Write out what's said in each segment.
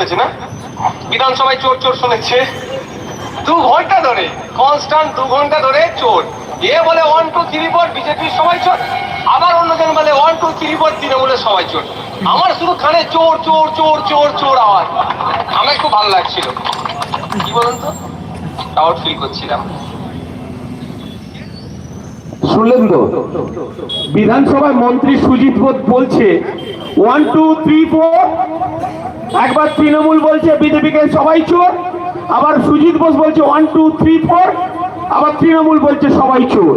হয়েছে না? বিধানসভায় চোর চোর শুনেছে। দু ঘণ্টা ধরে কনস্ট্যান্ট দু ঘণ্টা ধরে চোর। এ বলে ওয়ান টু থ্রি ফোর বিজেপির সবাই চোর। আবার অন্যজন বলে ওয়ান টু থ্রি ফোর তৃণমূলের সবাই চোর। আমার শুধু কানে চোর চোর চোর চোর চোর আওয়াজ। আমার খুব ভালো লাগছিল। কি বলুন তো? প্রাউড ফিল করছিলাম। শুনলেন তো? বিধানসভায় মন্ত্রী সুজিত বোস বলছে ওয়ান টু থ্রি ফোর একবার তৃণমূল বলছে, বিজেপিকে সবাই চোর। আবার সুজিত বোস বলছে ওয়ান টু থ্রি ফোর আবার তৃণমূল বলছে, সবাই চোর।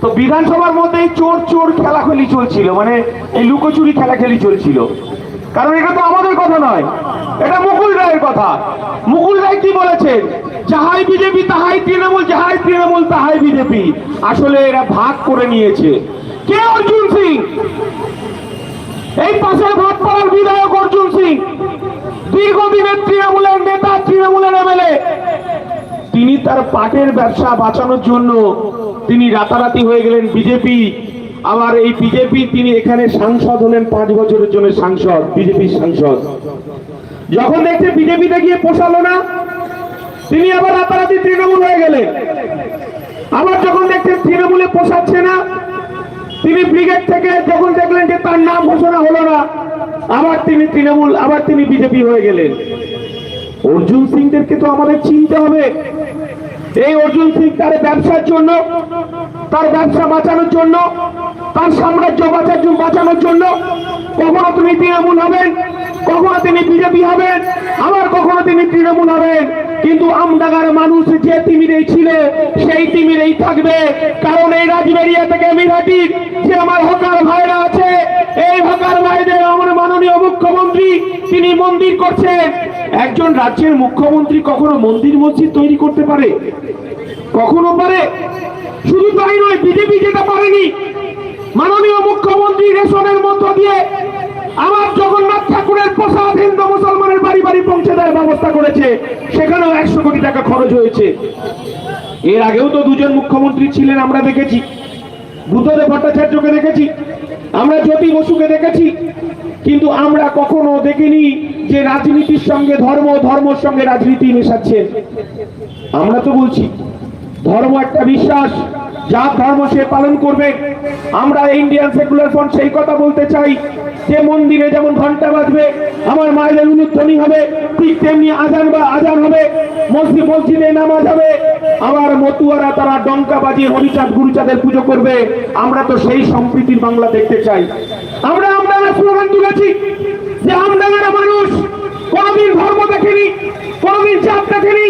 তো বিধানসভার মধ্যে চোর চোর খেলাখেলি চলছিল মানে এই লুকোচুরি খেলাখেলি চলছিল। কারণ এটা তো আমাদের কথা নয়। এটা মুকুল রায়ের কথা। মুকুল রায় কি বলেছেন? যাহাই বিজেপি, তাহাই তৃণমূল, যাহাই তৃণমূল, তাহাই বিজেপি। আসলে এরা ভাগ করে নিয়েছে। কে অর্জুন সিং? এই পাশের ভাটপাড়ার বিধায়ক অর্জুন সিং। দীর্ঘদিনের তৃণমূলের নেতা, তৃণমূলের এমএলএ। তিনি তার পাটের ব্যবসা বাঁচানোর জন্য তিনি রাতারাতি হয়ে গেলেন বিজেপি। আবার এই বিজেপি তিনি এখানে সাংসদ হলেন পাঁচ বছরের জন্য সাংসদ বিজেপির সাংসদ। যখন দেখছে বিজেপিতে গিয়ে পোষালো না, তিনি আবার রাতারাতি তৃণমূল হয়ে গেলেন। আবার যখন দেখছেন তৃণমূলে পোষাচ্ছে না, তিনি ব্রিগেড থেকে যখন দেখলেন যে তার নাম ঘোষণা হলো না, আবার তিনি তৃণমূল, আবার তিনি বিজেপি হয়ে গেলেন। অর্জুন সিংদেরকে তো আমাদের চিনতে হবে। এই অর্জুন সিং তার ব্যবসার জন্য, তার ব্যবসা বাঁচানোর জন্য তার সাম্রাজ্য বাঁচার বাঁচানোর জন্য কখনো তিনি তৃণমূল হবেন, কখনো তিনি বিজেপি হবেন, আবার কখনো তিনি তৃণমূল হবেন। কিন্তু আমডাঙ্গার মানুষ যে তিমিরেই ছিল, সেই তিমিরেই থাকবে। কারণ এই রাজবেরিয়া থেকে মিরাটির যে আমার হকার ভাইরা আছে, এই হকার ভাইদের আমার মাননীয় মুখ্যমন্ত্রী, তিনি মন্দির করছেন। একজন রাজ্যের মুখ্যমন্ত্রী কখনো মন্দির মসজিদ তৈরি করতে পারে? কখনো পারে? শুধু তাই নয়, বিজেপি যেটা পারেনি মাননীয় মুখ্যমন্ত্রী রেশনের মধ্য দিয়ে আমার জগন্নাথ ঠাকুরের প্রসাদ হিন্দু মুসলমানের বাড়ি বাড়ি পৌঁছে দেওয়ার ব্যবস্থা করেছে। সেখানেও একশো কোটি টাকা খরচ হয়েছে। এর আগেও তো দুজন মুখ্যমন্ত্রী ছিলেন, আমরা দেখেছি। বুদ্ধদেব ভট্টাচার্যকে দেখেছি, আমরা জ্যোতি বসুকে দেখেছি, কিন্তু আমরা কখনো দেখিনি যে রাজনীতির সঙ্গে, ধর্ম, ধর্মের সঙ্গে রাজনীতি মেশাচ্ছেন। আমরা তো বলছি, ধর্ম একটা বিশ্বাস যার ধর্ম সে পালন করবে। আমরা ইন্ডিয়ান সেকুলার ফ্রন্ট সেই কথা বলতে চাই, যে মন্দিরে যেমন ঘণ্টা বাজবে, আমার মায়েদের উলুধ্বনি হবে, ঠিক তেমনি আজান বা আজান হবে, মসজিদ মসজিদে নামাজ হবে। আবার মতুয়ারা তারা ডঙ্কা বাজিয়ে হরিচাঁদ গুরুচাঁদের পুজো করবে। আমরা তো সেই সম্প্রীতির বাংলা দেখতে চাই। আমরা আমরা স্লোগান তুলেছি যে আমরা মানুষ কোনদিন ধর্ম দেখেনি, কোনদিন চাপ দেখেনি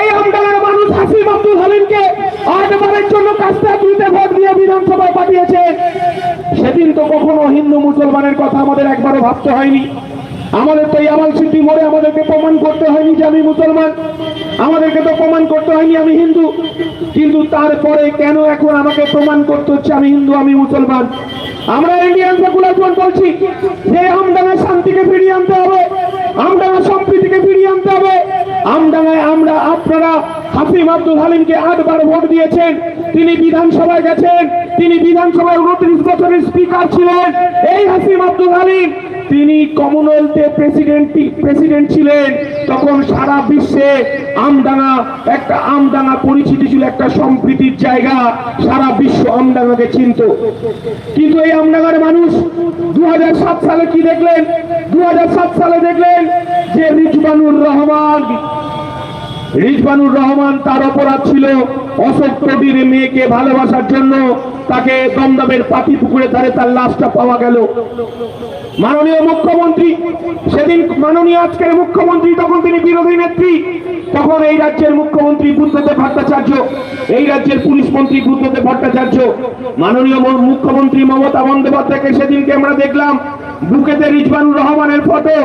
এই আমডাঙ্গার মানুষ হাসিম আব্দুল হালিমকে আটবারের জন্য কাস্তা দুইতে ভোট দিয়ে বিধানসভায় পাঠিয়েছে। সেদিন তো কখনো হিন্দু মুসলমানের কথা আমাদের একবারও ভাবতে হয়নি। আমাদের তো এই আমাল সিদ্ধি মোড়ে আমাদেরকে প্রমাণ করতে হয়নি যে আমি মুসলমান। আমাদেরকে তো প্রমাণ করতে হয়নি আমি হিন্দু। কিন্তু তারপরে কেন এখন আমাকে প্রমাণ করতে হচ্ছে আমি হিন্দু, আমি মুসলমান? আমরা ইন্ডিয়ান সেকুলার ফ্রন্ট বলছি, যে আমডাঙ্গায় শান্তিকে ফিরিয়ে আনতে হবে আমডাঙ্গা সম্প্রীতিকে ফিরিয়ে আনতে হবে। আমডাঙ্গায় আমরা, আপনারা হাফিম আব্দুল হালিমকে আটবার ভোট দিয়েছেন। তিনি বিধানসভায় গেছেন। তিনি বিধানসভায় উনত্রিশ বছরের স্পিকার ছিলেন। এই হাসিম আব্দুল হালিম তিনি কমনওয়েলথে প্রেসিডেন্ট প্রেসিডেন্ট ছিলেন, তখন সারা বিশ্বে আমডাঙ্গা একটা আমডাঙ্গা পরিচিতি ছিল, একটা সম্প্রীতির জায়গা, সারা বিশ্ব আমডাঙ্গাকে চিনত। কিন্তু এই আমডাঙ্গার মানুষ দু হাজার সাত সালে কি দেখলেন? দু হাজার সাত সালে দেখলেন যে রিজবানুর রহমান রিজবানুর রহমান তার অপরাধ ছিল অশোক মেয়েকে ভালোবাসার জন্য তাকে দমদমের পাতি পুকুরে ধারে তার লাশটা পাওয়া গেল। মাননীয় মুখ্যমন্ত্রী, সেদিন মাননীয় আজকের মুখ্যমন্ত্রী, তখন তিনি বিরোধী নেত্রী, তখন এই রাজ্যের মুখ্যমন্ত্রী বুদ্ধদেব ভট্টাচার্য, এই রাজ্যের পুলিশ মন্ত্রী বুদ্ধদেব ভট্টাচার্য, মাননীয় মুখ্যমন্ত্রী মমতা বন্দ্যোপাধ্যায়কে সেদিনকে আমরা দেখলাম। বুকেতে রিজবানুর রহমানের ফটো,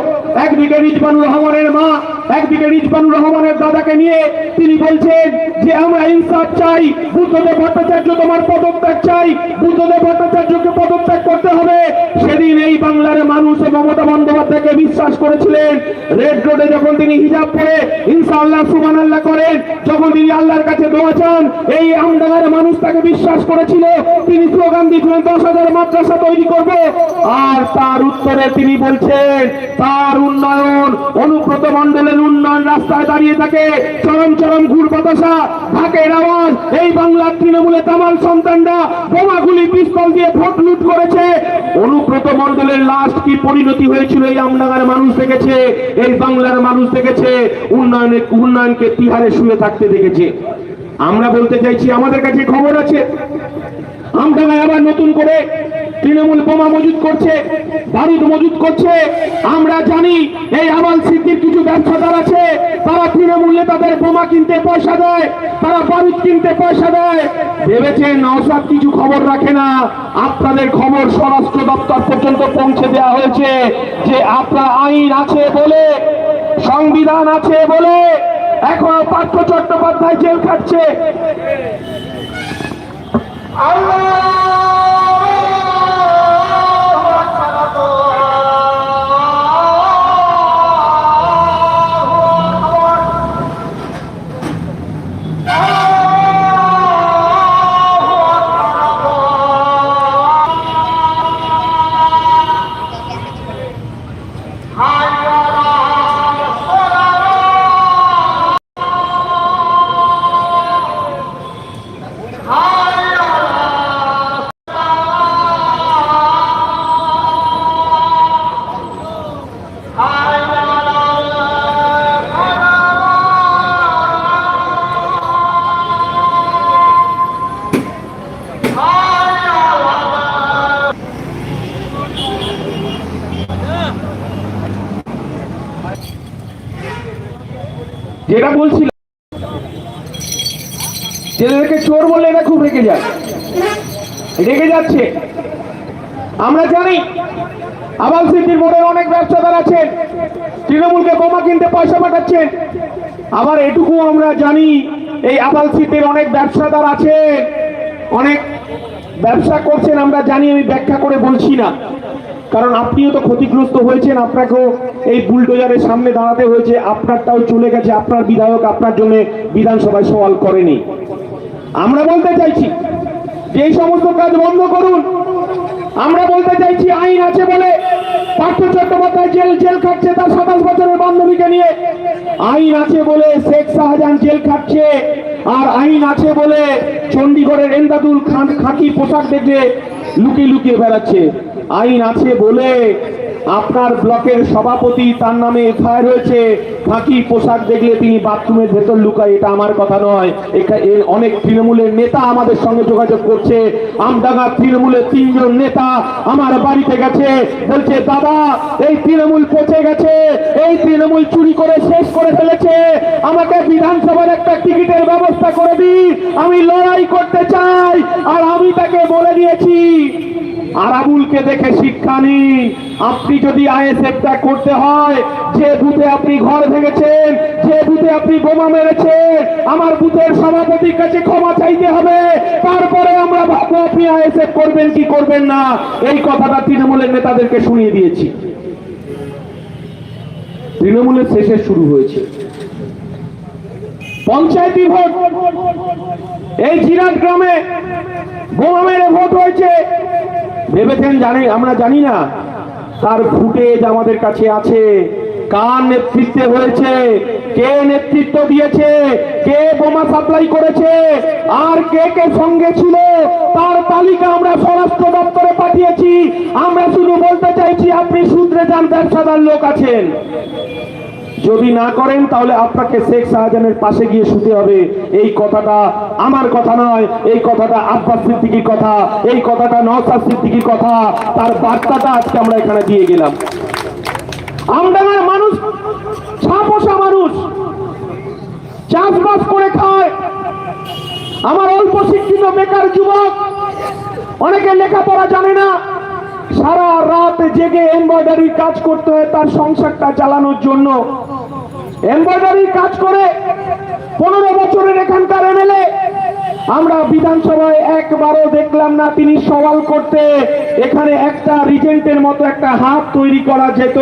একদিকে রিজবানুর রহমানের মা, একদিকে রিজবানুর রহমানের দাদাকে নিয়ে তিনি বলছেন যে, আমরা ইনসাফ চাই, বুদ্ধদেব ভট্টাচার্য তোমার পদত্যাগ চাই, বুদ্ধদেব ভট্টাচার্যকে পদত্যাগ করতে হবে। সেদিন এই বাংলার মানুষ মমতা বন্দ্যোপাধ্যায়কে বিশ্বাস করেছিলেন। রেড রোডে যখন তিনি হিজাব পরে ইনশাআল্লাহ সুমান আল্লাহ করেন, যখন তিনি আল্লাহর কাছে দোয়া চান, এই আমডাঙ্গার মানুষ তাকে বিশ্বাস করেছিল। তিনি স্লোগান দিয়েছিলেন, দশ হাজার মাদ্রাসা তৈরি করবে। আর তার উত্তরে তিনি বলছেন, তার উন্নয়ন, অনুব্রত মন্ডলের উন্নয়ন রাস্তায় দাঁড়িয়ে থাকে। চরম চরম ঘুর বাতাসা ঢাকের আওয়াজ, এই বাংলার তৃণমূলে তামাল সন্তানরা বোমাগুলি পিস্তল দিয়ে ভোট লুট করেছে। অনুব্রত মন্ডলের লাস্ট কি পরিণতি হয়েছিল এই আমডাঙ্গার মানুষ দেখেছে? এই বাংলার মানুষ দেখেছে? উন্নয়নের উন্নয়নকে তিহারে শুয়ে থাকতে দেখেছে। আমরা বলতে চাইছি, আমাদের কাছে খবর আছে। আমডাঙ্গায় আবার নতুন করে তৃণমূল বোমা মজুদ করছে, বারুদ মজুদ করছে। আমরা জানি এই আবাল সিদ্ধির কিছু ব্যবসাদার আছে। তারা তৃণমূল নেতাদের বোমা কিনতে পয়সা দেয়, তারা বারুদ কিনতে পয়সা দেয়। ভেবেছেন নওসাদ কিছু খবর রাখে না? আপনাদের খবর স্বরাষ্ট্র দপ্তর পর্যন্ত পৌঁছে দেওয়া হয়েছে যে আপনার আইন আছে বলে, সংবিধান আছে বলে, এখন পার্থ চট্টোপাধ্যায় জেল খাচ্ছে যেটা বলছিলাম ছেলেদেরকে চোর বললে এটা খুব রেগে যায়। রেগে যাচ্ছে। আমরা জানি আবাল সিদ্ধির মোড়ে অনেক ব্যবসাদার আছেন, তৃণমূলকে বোমা কিনতে পয়সা পাঠাচ্ছেন। আবার এটুকু আমরা জানি, এই আবাল সিদ্ধির অনেক ব্যবসাদার আছে অনেক ব্যবসা করছেন, আমরা জানি আমি ব্যাখ্যা করে বলছি না। কারণ আপনিও তো ক্ষতিগ্রস্ত হয়েছেন, আপনাকেও এই বুলডোজারের সামনে দাঁড়াতে হয়েছে, আপনারটাও চলে গেছে, আপনার বিধায়ক আপনার জন্য বিধানসভায় সওয়াল করেনি। আমরা বলতে চাইছি, যে এই সমস্ত কাজ বন্ধ করুন, আমরা বলতে চাইছি আইন আছে বলে পার্থ চট্টোপাধ্যায় জেল জেল খাচ্ছে তার সাতাশ বছরের বান্ধবীকে নিয়ে। আইন আছে বলে শেখ শাহজাহান জেল খাচ্ছে আর আইন আছে বলে চণ্ডীগড়ের এন্দাদুল খান খাকি পোশাক দেখে লুকিয়ে লুকিয়ে বেড়াচ্ছে। আইন আছে বলে আপনার ব্লকের সভাপতি তার নামে এফআইআর হয়েছে ফাঁকি পোশাক দেখলে তিনি বাথরুমের ভেতর লুকায়, এটা আমার কথা নয়। এখা- এ অনেক তৃণমূলের নেতা আমাদের সঙ্গে যোগাযোগ করছে। আমডাঙ্গা তৃণমূলের তিনজন নেতা আমার বাড়িতে গেছে। বলছে, দাদা, এই তৃণমূল পচে গেছে। এই তৃণমূল চুরি করে শেষ করে ফেলেছে। আমাকে বিধানসভার একটা টিকিটের ব্যবস্থা করে দিন। আমি লড়াই করতে চাই। আর আমি তাকে বলে দিয়েছি। আর আরাবুলকে দেখে শিক্ষা নিন। আপনি যদি আইএসএফ আইএসএফটা করতে হয়, যে বুথে আপনি ঘর ভেঙেছেন, যে বুথে আপনি বোমা মেরেছেন, আমার বুথের সভাপতির কাছে ক্ষমা চাইতে হবে। তারপরে আমরা ভাববো, আপনি আইএসএফ করবেন কি করবেন না? এই কথাটা তৃণমূলের নেতাদেরকে শুনিয়ে দিয়েছি। তৃণমূলের শেষে শুরু হয়েছে। পঞ্চায়েতি ভোট। এই জিরাট গ্রামে বোমা মেরে ভোট হয়েছে। ভেবেছেন জানি আমরা জানি না। তার ফুটেজ আমাদের কাছে আছে। কার নেতৃত্বে হয়েছে? কে নেতৃত্ব দিয়েছে? কে বোমা সাপ্লাই করেছে? আর কে কে সঙ্গে ছিল? তার তালিকা আমরা স্বরাষ্ট্র দপ্তরে পাঠিয়েছি। আমরা শুধু বলতে চাইছি, আপনি সূত্রে যান, ব্যবসাদার লোক আছেন। যদি না করেন, তাহলে আপনাকে শেখ শাহজাহানের পাশে গিয়ে শুতে হবে। এই কথাটা আমার কথা নয়, এই কথাটা আব্বাস সিদ্দিকির কথা, এই কথাটা নওসাদ সিদ্দিকির কথা। তার বার্তাটা আজকে আমরা এখানে দিয়ে গেলাম। আমডাঙ্গার মানুষ ছাপোষা মানুষ, চাষবাস করে খায়। আমার অল্প শিক্ষিত বেকার যুবক, অনেকে লেখাপড়া জানে না। সারা রাত জেগে এমব্রয়ডারি কাজ করতে হয়, তার সংসারটা চালানোর জন্য। এমব্রয়ডারি কাজ করে পনেরো বছরের এখানকার এমএলএ আমরা বিধানসভায় একবারও দেখলাম না তিনি সওয়াল করতে। এখানে একটা রিজেন্টের মতো একটা হাত তৈরি করা যেত।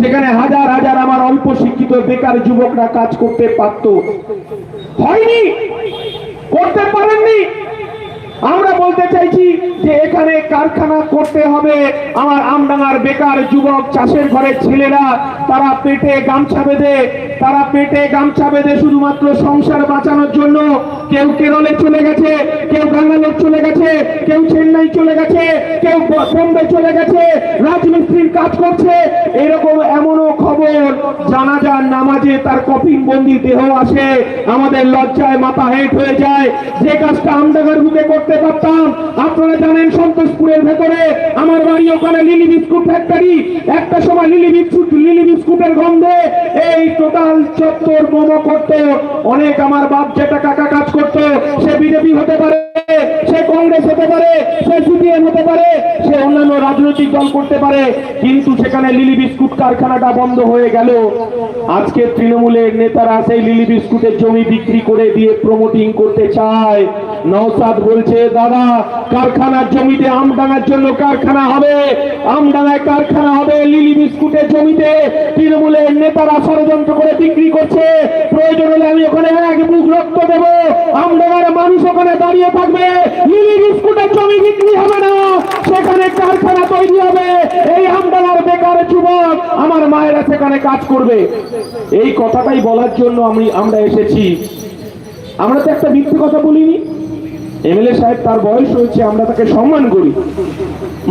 সেখানে হাজার হাজার আমার অল্প শিক্ষিত বেকার যুবকরা কাজ করতে পারত। হয়নি! করতে পারেননি! আমরা বলতে চাইছি যে এখানে কারখানা করতে হবে। আমার আমডাঙ্গার বেকার যুবক, চাষের ঘরের ছেলেরা, তারা পেটে গামছা বেঁধে, তারা পেটে গামছা বেঁধে শুধুমাত্র সংসার বাঁচানোর জন্য কেউ কেরলে চলে গেছে, কেউ ব্যাঙ্গালোর চলে গেছে, কেউ চেন্নাই চলে গেছে, কেউ বোম্বে চলে গেছে, রাজমিস্ত্রির কাজ করছে। এরকম এমনও খবর জানা জানাজার নামাজে তার কপিন বন্দি দেহ আসে, আমাদের লজ্জায় মাথা হেট হয়ে যায়। যে কাজটা আমডাঙ্গার বুকে করতে পারতাম। আপনারা জানেন সন্তোষপুরের ভেতরে আমার বাড়ি ওখানে লিলি বিস্কুট ফ্যাক্টরি একটা সময় লিলি বিস্কুট, লিলি বিস্কুটের গন্ধে এই টোটাল চত্বর মোমো করতো। অনেক আমার বাপ যেটা কাকা কাজ করতো। সে বিজেপি হতে পারে কংগ্রেস হতে পারে, সে সিপিএম হতে পারে, সে অন্যান্য রাজনৈতিক দল করতে পারে, কিন্তু সেখানে লিলি বিস্কুট কারখানাটা বন্ধ হয়ে গেল। আজকে তৃণমূলের নেতারা সেই লিলি বিস্কুটের জমি বিক্রি করে দিয়ে প্রমোটিং করতে চায়। নওসাদ বলছে, দাদা, কারখানার জমিতে আমডাঙ্গার জন্য কারখানা হবে আমডাঙ্গায় কারখানা হবে, লিলি বিস্কুটের জমিতে। তৃণমূলের নেতারা ষড়যন্ত্র করে বিক্রি করছে। প্রয়োজন হলে আমি ওখানে এক বুক রক্ত দেব। আমডাঙ্গার মানুষ ওখানে দাঁড়িয়ে থাকবে। তৈরি হবে। এই বেকার আমার মায়েরা সেখানে কাজ করবে। এই কথাটাই বলার জন্য আমি, আমরা এসেছি। আমরা তো একটা কথা সাহেব তার বয়স হয়েছে, আমরা তাকে সম্মান করি।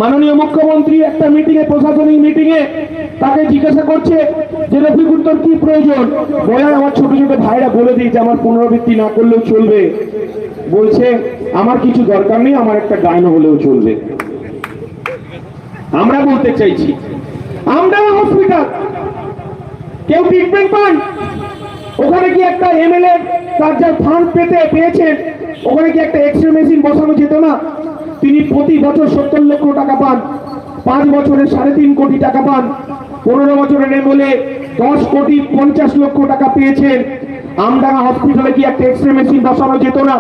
মাননীয় মুখ্যমন্ত্রী একটা মিটিং এ প্রশাসনিক মিটিং এ তাকে জিজ্ঞাসা করছে যে রফিকুর তোর কি প্রয়োজন? বলে, আমার ছোট ছোট ভাইরা বলে দিয়েছে আমার পুনরাবৃত্তি না করলেও চলবে। বলছে, আমার কিছু দরকার নেই, আমার একটা গায়ন হলেও চলবে। আমরা বলতে চাইছি, আমরা হসপিটাল কেউ ট্রিটমেন্ট পান? ওখানে কি একটা এমএলএ তার যা ফান্ড পেতে পেয়েছেন ওখানে কি একটা এক্সরে মেশিন বসানো যেত না? তিনি প্রতি বছর সত্তর লক্ষ টাকা পান, পাঁচ বছরে সাড়ে তিন কোটি টাকা পান। পনেরো বছরের এমএলএ দশ কোটি পঞ্চাশ লক্ষ টাকা পেয়েছেন। আমডাঙ্গা হসপিটালে কি একটা এক্সরে মেশিন বসানো যেত না।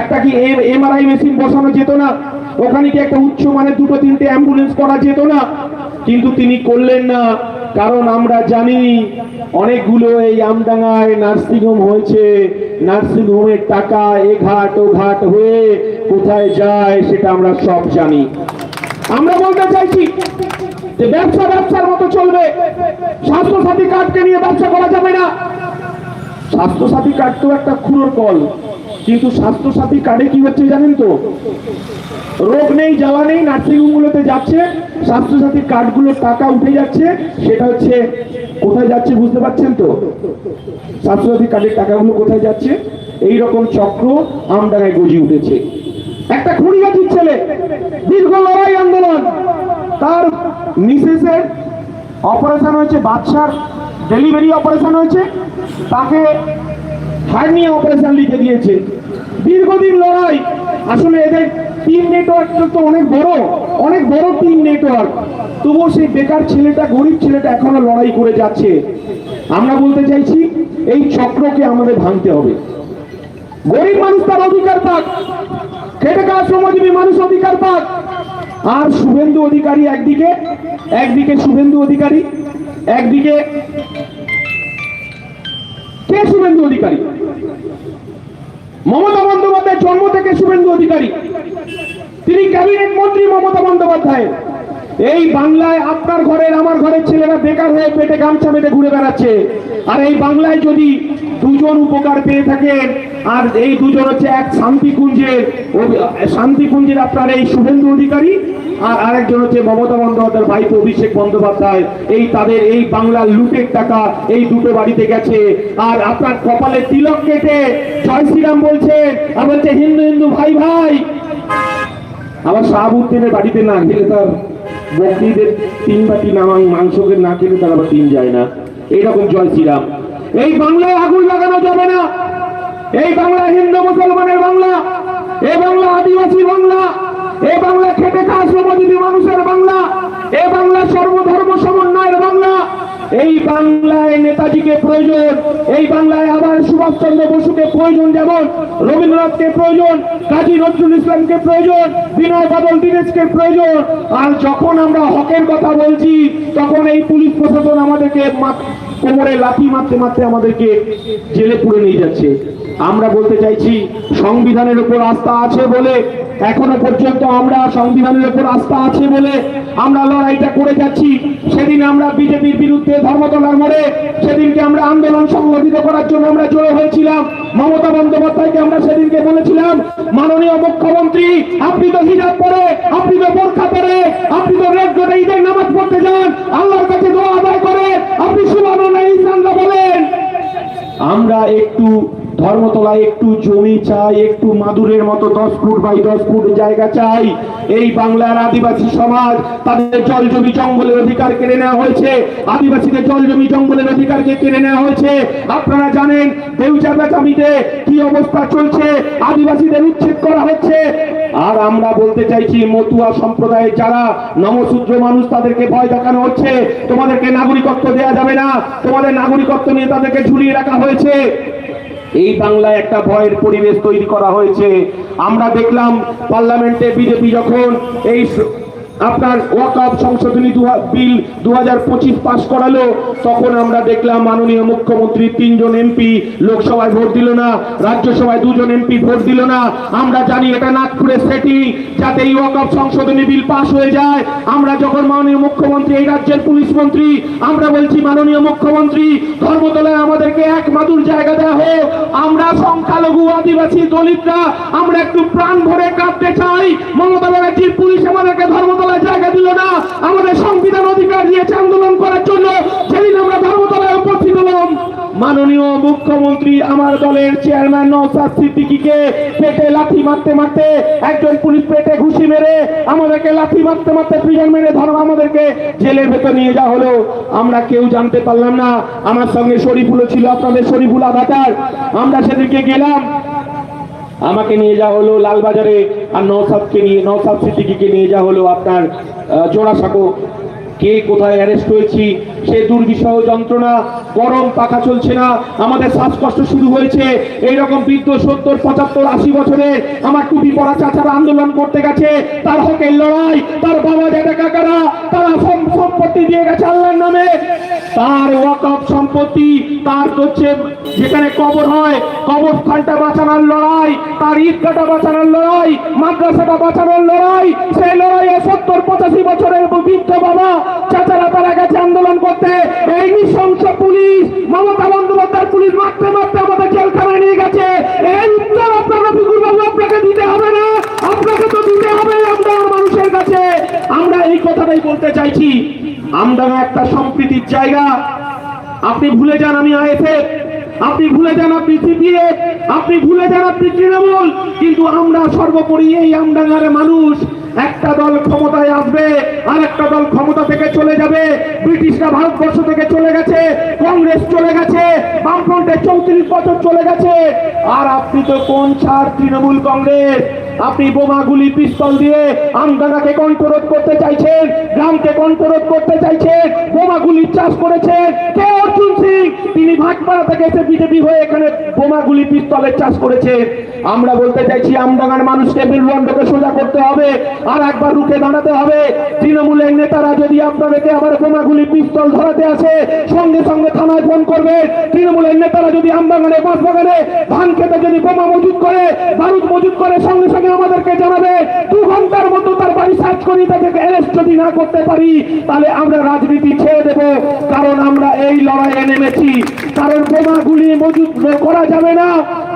একটা কি এমআরআই মেশিন বসানো যেত না। ওখানে কি একটা উচ্চ মানের দুটো তিনটে অ্যাম্বুলেন্স করা যেত না। কিন্তু তিনি করলেন না। কারণ আমরা জানি অনেকগুলো এই আমডাঙ্গায় নার্সিংহোম হয়েছে। নার্সিংহোমের টাকা এ ঘাট ও ঘাট হয়ে কোথায় যায় সেটা আমরা সব জানি। আমরা বলতে চাইছি যে ব্যবসা ব্যবসার মতো চলবে, স্বাস্থ্যসাথী কার্ডকে নিয়ে ব্যবসা করা যাবে না। স্বাস্থ্যসাথী কার্ড তো একটা খুঁড়োর কল, কিন্তু স্বাস্থ্যসাথী কার্ডে কি হচ্ছে জানেন তো? রোগ নেই যাওয়া নেই নার্সিংহোমগুলোতে যাচ্ছে স্বাস্থ্যসাথীর কার্ডগুলোর টাকা উঠে যাচ্ছে, সেটা হচ্ছে কোথায় যাচ্ছে বুঝতে পারছেন তো? স্বাস্থ্যসাথী কার্ডের টাকাগুলো কোথায় যাচ্ছে? এই রকম চক্র আমডাঙ্গায় গজি উঠেছে। একটা খুঁড়ি খুঁড়িয়াছির ছেলে, দীর্ঘ লড়াই আন্দোলন। তার মিসেসের অপারেশন হয়েছে বাচ্চার ডেলিভারি অপারেশন হয়েছে, তাকে হার্নিয়া অপারেশন লিখে দিয়েছে। দীর্ঘদিন লড়াই, আসলে এদের টিম নেটওয়ার্ক তো অনেক বড় অনেক বড় টিম নেটওয়ার্ক তবুও সেই বেকার ছেলেটা, গরিব ছেলেটা এখনও লড়াই করে যাচ্ছে। আমরা বলতে চাইছি, এই চক্রকে আমাদের ভাঙতে হবে। গরিব মানুষ তার অধিকার পাক, খেটে খাওয়া শ্রমজীবী মানুষ অধিকার পাক আর শুভেন্দু অধিকারী একদিকে একদিকে শুভেন্দু অধিকারী, একদিকে কে শুভেন্দু অধিকারী? মমতা বন্দ্যোপাধ্যায় জন্ম থেকে শুভেন্দু অধিকারী। তিনি ক্যাবিনেট মন্ত্রী মমতা বন্দ্যোপাধ্যায় এই বাংলায় আপনার ঘরের, আমার ঘরের ছেলেরা বেকার হয়ে পেটে গামছা বেঁধে ঘুরে বেড়াচ্ছে। আর এই বাংলায় যদি দুজন উপকার পেয়ে থাকেন। আর এই দুজন হচ্ছে এক শান্তিকুঞ্জের শান্তিকুঞ্জের আপনার এই শুভেন্দু অধিকারী আর আরেকজন হচ্ছে মমতা বন্দ্যোপাধ্যায়ের ভাইপো অভিষেক বন্দ্যোপাধ্যায়। এই তাদের এই বাংলার লুটের টাকা এই দুটো বাড়িতে গেছে। আর আপনার কপালে তিলক কেটে জয় শ্রীরাম বলছে, আর বলছে, হিন্দু হিন্দু, ভাই ভাই! আবার শাহাবুদ্দিনের বাড়িতে না গেলে তার বকরিদের তিন বাটি নামাং মাংসকে না খেলে তার আবার তিন যায় না। এইরকম জয় শ্রীরাম। এই বাংলায় আগুন লাগানো যাবে না। এই বাংলা হিন্দু মুসলমানের বাংলা। এ বাংলা আদিবাসী বাংলা। এ বাংলা খেটে খাওয়া শ্রমজীবী মানুষের বাংলা। এ বাংলা সর্বধর্ম সমন্বয়ের বাংলা। এই বাংলায় নেতাজিকে প্রয়োজন। এই বাংলায় আবার সুভাষচন্দ্র বসুকে প্রয়োজন যেমন, রবীন্দ্রনাথকে প্রয়োজন, কাজী নজরুল ইসলামকে প্রয়োজন, বিনয় বাদল দীনেশকে প্রয়োজন। আর যখন আমরা হকের কথা বলছি, তখন এই পুলিশ প্রশাসন আমাদেরকে কোমরে লাথি মারতে মারতে আমাদেরকে জেলে পুরে নিয়ে যাচ্ছে। আমরা বলতে চাইছি, সংবিধানের উপর আস্থা আছে বলে এখনও পর্যন্ত আমরা সংবিধানের উপর আস্থা আছে বলে আমরা লড়াইটা করে যাচ্ছি। সেদিন আমরা বিজেপির বিরুদ্ধে ধর্মতলার মোড়ে, সেদিনকে আমরা আন্দোলন সংগঠিত করার জন্য আমরা জড়ো হয়েছিলাম। মমতা বন্দ্যোপাধ্যায়কে আমরা সেদিনকে বলেছিলাম, মাননীয় মুখ্যমন্ত্রী, আপনি তো হিজাব পরে, আপনি তো বোরখা পরে, আপনি তো রেড করে ঈদের নামাজ পড়তে যান আল্লাহর কাছে দোয়া আদায় করে আপনি সুবহানাল্লাহ ইসলামটা বলেন আমরা একটু ধর্মতলায় একটু জমি চাই, একটু মাদুরের মতো দশ ফুট বাই দশ ফুট জায়গা চাই। এই বাংলার আদিবাসী সমাজ, তাদের জল জমি জঙ্গলের অধিকার কেড়ে নেওয়া হয়েছে। আদিবাসীদের জল জমি জঙ্গলের অধিকারকে কেড়ে নেওয়া হয়েছে। আপনারা জানেন দেউচা বেচামিতে কি অবস্থা চলছে? আদিবাসীদের উচ্ছেদ করা হচ্ছে। আর আমরা বলতে চাইছি, মতুয়া সম্প্রদায়ের যারা নমশূদ্র মানুষ, তাদেরকে ভয় দেখানো হচ্ছে। তোমাদেরকে নাগরিকত্ব দেয়া যাবে না। তোমাদের নাগরিকত্ব নিয়ে তাদেরকে ঝুলিয়ে রাখা হয়েছে। এই বাংলায় একটা ভয়ের পরিবেশ তৈরি করা হয়েছে। আমরা দেখলাম পার্লামেন্টে বিজেপি যখন এই আপনার ওয়াকআপ সংশোধনী বিল দু হাজার পঁচিশ পাশ করালো, তখন আমরা দেখলাম মাননীয় মুখ্যমন্ত্রী তিনজন এমপি লোকসভায় ভোট দিল না, রাজ্যসভায় দুজন এমপি ভোট দিল না। আমরা জানি এটা নাগপুরের সেটি যাতে এই ওয়াকআপ সংশোধনী বিল পাশ হয়ে যায়। আমরা যখন মাননীয় মুখ্যমন্ত্রী, এই রাজ্যের পুলিশ মন্ত্রী, আমরা বলছি, মাননীয় মুখ্যমন্ত্রী, ধর্মতলায় আমাদেরকে এক মাদুর জায়গা দেওয়া হোক। আমরা সংখ্যালঘু আদিবাসী দলিতরা, আমরা একটু প্রাণ ভরে কাঁদতে চাই। মমতা ব্যানার্জির পুলিশ আমাদেরকে ধর্মতলায় জায়গা দিল না। আমাদের সংবিধান অধিকার দিয়েছে আন্দোলন করার জন্য। সেদিন আমরা ধর্মতলায় উপস্থিত হলাম, মাননীয় মুখ্যমন্ত্রী আমার দলের চেয়ারম্যান নৌসাদ সিদ্দিকিকে পেটে লাথি মারতে মারতে একজন পুলিশ পেটে ঘুষি মেরে আমাদেরকে লাথি মারতে মারতে প্রিজন মেরে ধরো আমাদেরকে জেলের ভেতর নিয়ে যাওয়া হলো। আমরা কেউ জানতে পারলাম না। আমার সঙ্গে শরীফুলও ছিল, আপনাদের শরীফুল আধাটার আমরা সেদিকে গেলাম আমাকে নিয়ে যাওয়া হলো লালবাজারে আর নৌসাদকে নিয়ে নৌসাদ সিদ্দিকিকে নিয়ে যাওয়া হলো আপনার জোড়াসাঁকো। কে কোথায় অ্যারেস্ট হয়েছি, সে দুর্বিষহ যন্ত্রণা, গরম পাখা চলছে না, আমাদের শ্বাসকষ্ট শুরু হয়েছে। এইরকম বৃদ্ধ সত্তর, পঁচাত্তর, আশি বছরে আমার টুপি পড়া চাচারা আন্দোলন করতে গেছে। তার হকের লড়াই, তার বাবা দাদা কাকারা, তারা সম্পত্তি দিয়ে গেছে আল্লাহর নামে। তার ওয়াকফ সম্পত্তি, তার হচ্ছে যেখানে কবর হয়, কবরস্থানটা বাঁচানোর লড়াই, তার ঈদগাটা বাঁচানোর লড়াই, মাদ্রাসাটা বাঁচানোর লড়াই, সেই লড়াইয়ে সত্তর, পঁচাশি বছরের বৃদ্ধ বাবা চাচারা গেছে আন্দোলন করতে। এই নৃশংস পুলিশ, মমতা বন্দ্যোপাধ্যায় পুলিশ মারতে মারতে আমাদের নিয়ে গেছে। এই উত্তর আপনাকে দিতে হবে না। আপনাকে তো দিতে হবে আমরা মানুষের কাছে। আমরা এই কথাটাই বলতে চাইছি। আমরা একটা সম্প্রীতির জায়গা। আপনি ভুলে যান আমি আইএসএফ। আপনি ভুলে যান আপনি সিপিএফ আপনি ভুলে যান আপনি তৃণমূল। কিন্তু আমরা সর্বোপরি এই আমডাঙ্গার মানুষ। একটা দল ক্ষমতায় আসবে আর একটা দল ক্ষমতা থেকে চলে যাবে। ব্রিটিশরা ভারতবর্ষ থেকে চলে গেছে, কংগ্রেস চলে গেছে বামফ্রন্টের চৌত্রিশ বছর চলে গেছে। আর আপনি তো কোন ছাড় তৃণমূল কংগ্রেস? আপনি বোমা গুলি পিস্তল দিয়ে আমদানাকে কণ্ঠরোধ করতে চাইছেন, গ্রামকে কণ্ঠরোধ করতে চাইছেন বোমা গুলির চাষ করেছেন। কে অর্জুন সিং? তিনি ভাটপাড়া থেকে এসে বিজেপি হয়ে এখানে বোমা গুলি পিস্তলের চাষ করেছেন। আমরা বলতে চাইছি, আমডাঙ্গার মানুষকে বিলবন্ধকে সোজা করতে হবে আর একবার রুখে দাঁড়াতে হবে। তৃণমূলের নেতারা যদি আপনাদেরকে আবার বোমা গুলি পিস্তল ধরাতে আসে, সঙ্গে সঙ্গে থানায় ফোন করবে। তৃণমূলের নেতারা যদি আমবাগানে বাঁশবাগানে ধান খেতে যদি বোমা মজুদ করে, বারুদ মজুদ করে, সঙ্গে সঙ্গে আমাদেরকে জানাবে, দু ঘণ্টার মতো তার বাড়ি সার্চ করি তাদেরকে অ্যারেস্ট যদি না করতে পারি, তাহলে আমরা রাজনীতি ছেড়ে দেব। কারণ আমরা এই লড়াইয়ে নেমেছি। কারণ বোমা গুলি মজুদ করা যাবে না।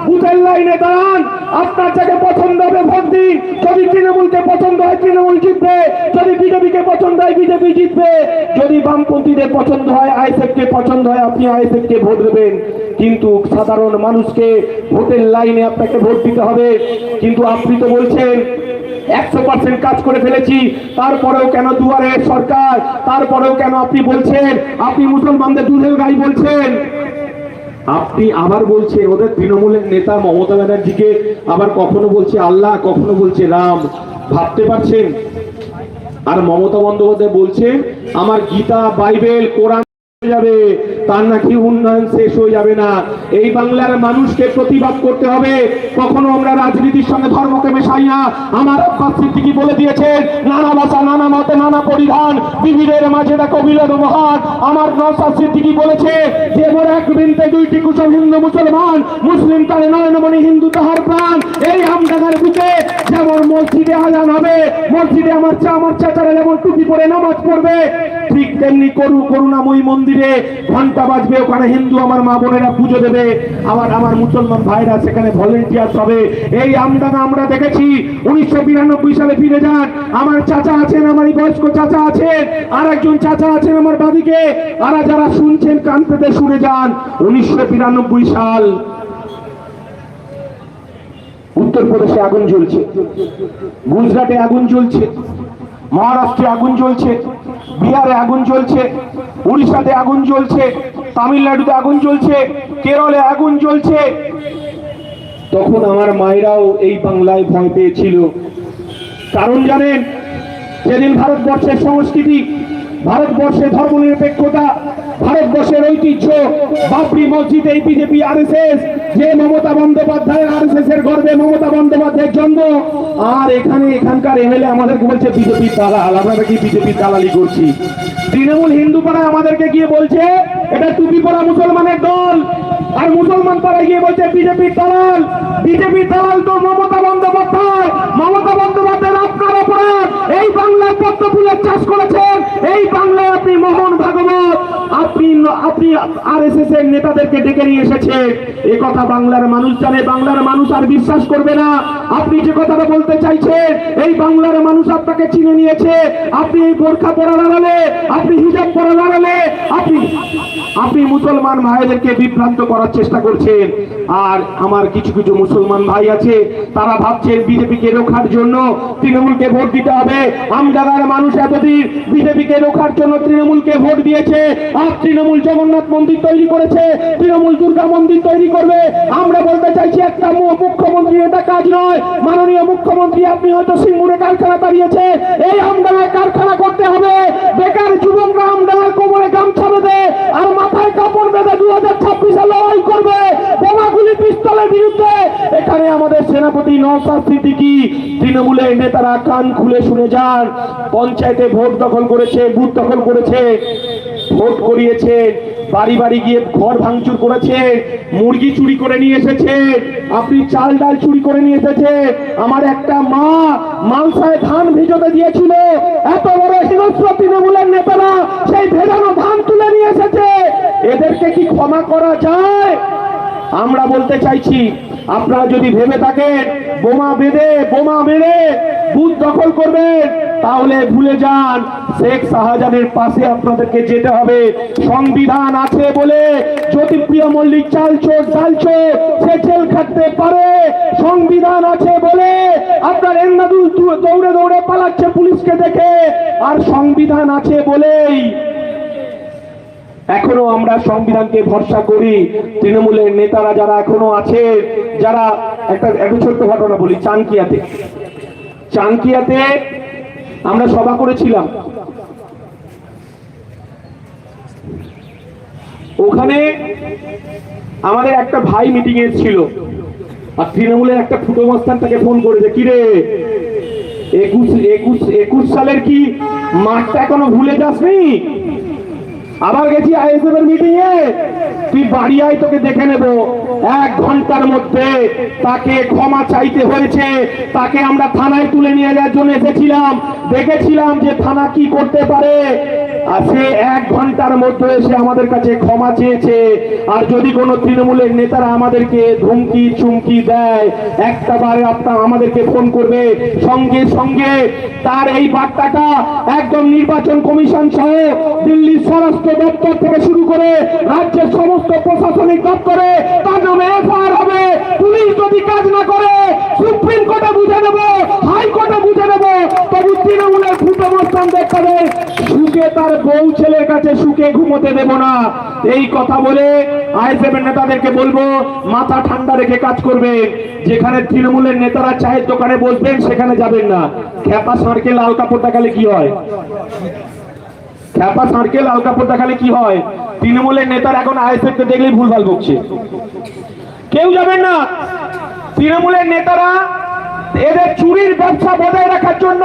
বুথের লাইনে দাঁড়ান। আপনার যাকে পছন্দ হবে ভোট দিন। যদি তৃণমূলকে পছন্দ হয়, তৃণমূল জিতবে। যদি বিজেপিকে পছন্দ হয়, বিজেপি জিতবে। যদি বামপন্থীদের পছন্দ হয় আইএসএফ কে পছন্দ হয়, আপনি আইএসএফ কে ভোট দেবেন। কিন্তু সাধারণ মানুষকে ভোটের লাইনে আপনাকে ভোট দিতে হবে। কিন্তু আপনি তো বলছেন, একশো পার্সেন্ট কাজ করে ফেলেছি। তারপরেও কেন দুয়ারে সরকার? তারপরেও কেন আপনি বলছেন, আপনি মুসলমানদের দুধের গাই বলছেন? আপনি আবার বলছে ওদের তৃণমূলের নেতা মমতা ব্যানার্জিকে আবার কখনো বলছে আল্লাহ, কখনো বলছে রাম। ভাবতে পারছেন? আর মমতা বন্দ্যোপাধ্যায় বলছেন আমার গীতা, বাইবেল, কোরআন যাবে তার নাকি উন্নয়ন শেষ হয়ে যাবে না। এই বাংলার মানুষকে প্রতিবাদ করতে হবে। কখনো আমরা রাজনীতির সঙ্গে ধর্মকে মেশাই না। আমার আব্বাস বলে দিয়েছেন, নানা ভাষা, নানা মতে, নানা পরিধান, বিবিধের মাঝে দেখো বিলের মহান আমার সিদ্দিকি বলেছে, যে এক বিনতে দুইটি কুসুম হিন্দু মুসলমান, মুসলিম তারে নয়নমণি হিন্দু তাহার প্রাণ। এই আমডাঙ্গার বুকে যেমন মসজিদে আজান হবে, মসজিদে আমার চা, আমার চাচারা যেমন টুপি পরে নামাজ পড়বে ঠিক তেমনি করু, করুণাময়ী মন্দিরে ঘণ্টা বাজবে, ওখানে হিন্দু আমার মা বোনেরা পুজো দেবে আবার আমার মুসলমান ভাইরা সেখানে ভলেন্টিয়ার হবে। এই আমডাঙ্গা আমরা দেখেছি, উনিশশো বিরানব্বই সালে ফিরে যান, আমার চাচা আছেন, আমার বয়স্ক চাচা আছেন আর একজন চাচা আছেন আমার বাদিকে, আর যারা শুনছেন, কান পেতে শুনে যান, উনিশশো বিরানব্বই সাল। উত্তরপ্রদেশে আগুন জ্বলছে, গুজরাটে আগুন জ্বলছে মহারাষ্ট্রে আগুন জ্বলছে, বিহারে আগুন জ্বলছে, উড়িষ্যাতে আগুন জ্বলছে, তামিলনাড়ুতে আগুন জ্বলছে, কেরলে আগুন জ্বলছে। তখন আমার মায়েরাও এই বাংলায় ভয় পেয়েছিল। কারণ জানেন যেদিন ভারতবর্ষের সংস্কৃতি ভারতবর্ষের ধর্মনিরপেক্ষতা, ভারতবর্ষের ঐতিহ্য, বাবরি মসজিদ এই বিজেপি আরএসএস যে মমতা বন্দ্যোপাধ্যায় আরএসএস এর গর্বে মমতা বন্দ্যোপাধ্যায়ের জন্ম। আর এখানে এখানকার এমএলএ আমাদেরকে বলছে বিজেপি দালাল আমরা কি বিজেপি দালালি করছি। তৃণমূল হিন্দু পাড়ায় আমাদেরকে গিয়ে বলছে, এটা টুপি পরা মুসলমানের দল, আর মুসলমান পাড়ায় গিয়ে বলছে বিজেপি দালাল বিজেপি দালাল তো মমতা বন্দ্যোপাধ্যায়। মমতা বন্দ্যোপাধ্যায় আপনার অপরাধ। এই বাংলায় পদ্ম ফুলের চাষ করেছেন। এই বাংলায় আপনি মোহন ভাগবত। আপনি আপনি আরএসএস এর নেতাদেরকে ডেকে নিয়ে এসেছে এ কথা বাংলার মানুষ জানে, বাংলার মানুষ আর বিশ্বাস করবে না। আপনি যে কথাটা বলতে চাইছেন, এই বাংলার মানুষ আপনাকে চিনে নিয়েছে। আপনি এই বোরখা পরা দাঁড়ালে আপনি হিজাব পরা দাঁড়ালে আপনি আপনি মুসলমান ভাইদেরকে বিভ্রান্ত করার চেষ্টা করছেন। আর আমার কিছু কিছু মুসলমান ভাই আছে, তারা ভাবছেন বিজেপিকে রোখার জন্য তৃণমূলকে ভোট দিতে হবে। আমজাগার মানুষ এতদিন বিজেপিকে রোখার জন্য তৃণমূলকে ভোট দিয়েছে। আর তৃণমূল জগন্নাথ মন্দির তৈরি করেছে, তৃণমূল দুর্গা মন্দির তৈরি করবে। আমরা বলতে চাইছি একটা মুখ্যমন্ত্রী, এটা কাজ নয়। মাননীয় মুখ্যমন্ত্রী, আপনি হয়তো সিঙ্গুরে কারখানা দাঁড়িয়েছে এই আমদানায় কারখানা করতে হবে। বেকার যুবকরা আমদানার কোমরে গামছা বেঁধে আর মাথায় কাপড় বেঁধে দু হাজার ছাব্বিশে লড়াই করবে। বোমাগুলি পিস্তলের বিরুদ্ধে এখানে আমাদের সেনাপতি নওসাদ সিদ্দিকি, তৃণমূলের নেতারা কান খুলে শুনে যান। পঞ্চায়েতে ভোট দখল করেছে, বুথ দখল করেছে। ভোট করিয়েছে, বাড়ি বাড়ি গিয়ে ঘর ভাঙচুর করেছে, মুরগি চুরি করে নিয়ে এসেছে, আপনি চাল ডাল চুরি করে নিয়ে এসেছে। আমার একটা মা মালসায় ধান ভিজোতে দিয়েছিল। এত বড় হিংস্র তৃণমূলের নেতারা সেই ভেজানো ধান তুলে নিয়ে এসেছে। এদেরকে কি ক্ষমা করা যায়? আমরা বলতে চাইছি, আপনারা যদি ভেবে থাকেন, বোমা বেঁধে, বোমা মেরে বুথ দখল করবেন, তাহলে ভুলে যান, শেখ শাহজাহানের পাশে আপনাদেরকে যেতে হবে। সংবিধান আছে বলে জ্যোতিপ্রিয় মল্লিক চালচোর ডালচোর সে জেল খাটতে পারে। সংবিধান আছে বলে আপনার এন্নাদুল দৌড়ে দৌড়ে পালাচ্ছে পুলিশকে দেখে। আর সংবিধান আছে বলেই এখনও আমরা সংবিধানকে ভরসা করি। তৃণমূলের নেতারা যারা এখনও আছে, যারা একটা একটা ছোট্ট ঘটনা বলি, চানকিয়াতে। চানকিয়াতে আমরা সভা করেছিলাম। ওখানে আমাদের একটা ভাই মিটিং এ ছিল আর তৃণমূলের একটা ফুটো মস্তান তাকে ফোন করেছে কিরে একুশ একুশ একুশ সালের কি মাঠটা এখনও ভুলে যাসনি? আবার গেছি আইএসএফ এর মিটিং এ। তুই বাড়ি আয়, তোকে দেখে নেব। এক ঘণ্টার মধ্যে তাকে ক্ষমা চাইতে হয়েছে। তাকে আমরা থানায় তুলে নিয়ে যাওয়ার জন্য এসেছিলাম। দেখেছিলাম যে থানা কি করতে পারে। সে এক ঘণ্টার মধ্যে এসে আমাদের কাছে ক্ষমা চেয়েছে। আর যদি কোনো তৃণমূলের ধুমকি দেয় সঙ্গে সঙ্গে তার দপ্তর থেকে শুরু করে রাজ্যের সমস্ত প্রশাসনিক দপ্তরে, তার নামে হবে। পুলিশ যদি কাজ না করে, সুপ্রিম কোর্টে বুঝে নেব, হাইকোর্টে বুঝে নেব, তবু তৃণমূলের সুখে তার বউ ছেলের কাছে সুখে ঘুমোতে দেব না। এই কথা বলে আইএসএফ এর নেতাদেরকে বলব, মাথা ঠান্ডা রেখে কাজ করবে যেখানে তৃণমূলের নেতারা চায়ের দোকানে বসবেন, সেখানে যাবেন না। খ্যাপা সারকে লাল কাপড় দেখালে কি হয়? খ্যাপা সারকে লাল কাপড় দেখালে কি হয়? তৃণমূলের নেতারা এখন আইএসএফ কে দেখলেই ভুলভাল বকছে। কেউ যাবেন না। তৃণমূলের নেতারা এদের চুরির ব্যবসা বজায় রাখার জন্য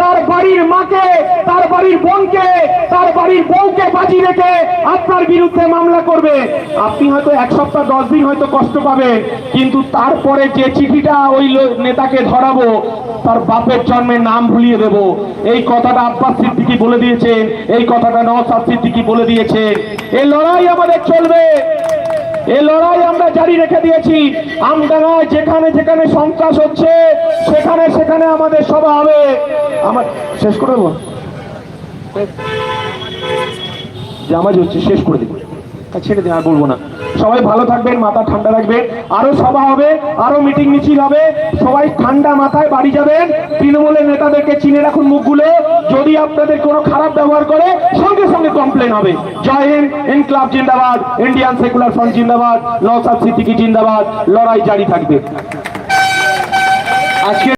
তার বাড়ির মাকে, তার বাড়ির বোনকে, তার বাড়ির বউকে বাজি রেখে আপনার বিরুদ্ধে মামলা করবে। আপনি হয়তো এক সপ্তাহ, দশ দিন হয়তো কষ্ট পাবেন কিন্তু তারপরে যে চিঠিটা ওই নেতাকে ধরাবো, তার বাপের জন্মের নাম ভুলিয়ে দেব। এই কথাটা আব্বাস সিদ্দিকি বলে দিয়েছেন, এই কথাটা নওসাদ সিদ্দিকি বলে দিয়েছেন। এই লড়াই আমাদের চলবে। এই লড়াই আমরা জারি রেখে দিয়েছি। আমডাঙ্গায় যেখানে যেখানে সন্ত্রাস হচ্ছে, সেখানে সেখানে আমাদের সভা হবে। আমার শেষ করে দেবো জামাজ হচ্ছে, শেষ করে দিব। ছেড়ে আর বলব না। সবাই ভালো থাকবেন, মাথা ঠান্ডা রাখবেন। আরও সভা হবে, আরও মিটিং মিছিল হবে। সবাই ঠান্ডা মাথায় বাড়ি যাবেন। তৃণমূলের নেতাদেরকে চিনে রাখুন মুখগুলো। যদি আপনাদের কোনো খারাপ ব্যবহার করে, সঙ্গে সঙ্গে কমপ্লেন হবে। জয় হিন্দ ইনক্লাব জিন্দাবাদ, ইন্ডিয়ান সেকুলার ফ্রন্ট জিন্দাবাদ নওসাদ সিদ্দিকি জিন্দাবাদ, লড়াই জারি থাকবে। আজকে